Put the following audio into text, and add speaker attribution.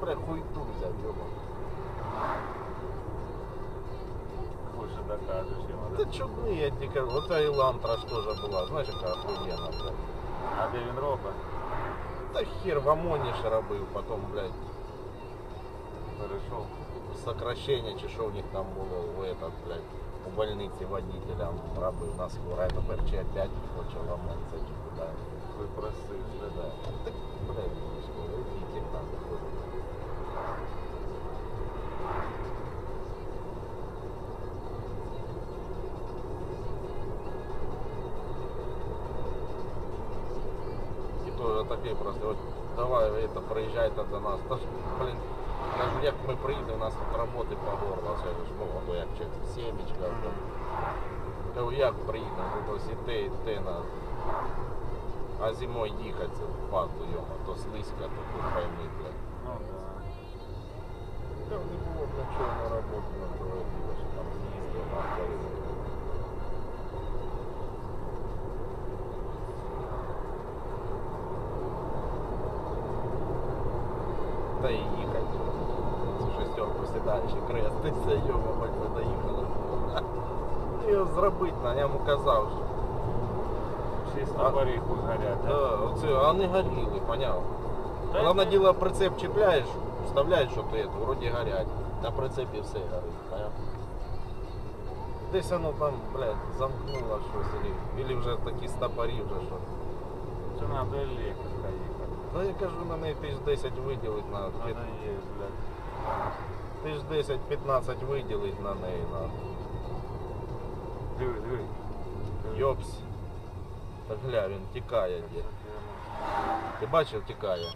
Speaker 1: бля, хуйту взяв, ёба.
Speaker 2: Хуже докажеш йому.
Speaker 1: Та чудний, я тебе кажу. Оця Елантра ж теж була, знаєш, яка охуєнна, блядь.
Speaker 2: А де він робить?
Speaker 1: Та хер в ОМОНі ж робив, потім, блядь,
Speaker 2: Перейшов.
Speaker 1: сокращення, чи що в них там було, у этот, блядь, у больниці водителям робив на скоро, а тепер чи опять хоче в ОМОН це чи куди. І то таке просто, от давай это, приїжджайте до нас. Та ж, блін, кажу, як ми приїдемо, у нас тут роботи по горло, це ж, ну, а то як чи сімечка. то. Кажу, як приїдемо, тут ось і те, і те на. А зимою їхати в паду, йома, то слизько, то тут пойми, блядь. І їхати. Цю шестерку сідаючи креститься, йома, хоч би доїхали. Його зробити, на ньому казав, що.
Speaker 2: Шість товарів хуй горять. да?
Speaker 1: Да, оце, а вони горіли, поняв.
Speaker 2: Та
Speaker 1: Головне діло прицеп чіпляєш, вставляєш, що ти это, вроді горять. На прицепі все горить, поняв. Десь воно там, блядь, замкнуло щось, или, или вже такі стопорі вже що.
Speaker 2: Чи надо електрика їхати?
Speaker 1: Та я кажу, на неї тисяч 10 виділить на
Speaker 2: Вона є, блядь.
Speaker 1: тисяч 10-15 виділить на неї на.
Speaker 2: Диви, диви.
Speaker 1: Йопс. Так гля, він тікає де. Ти бачив, тікає.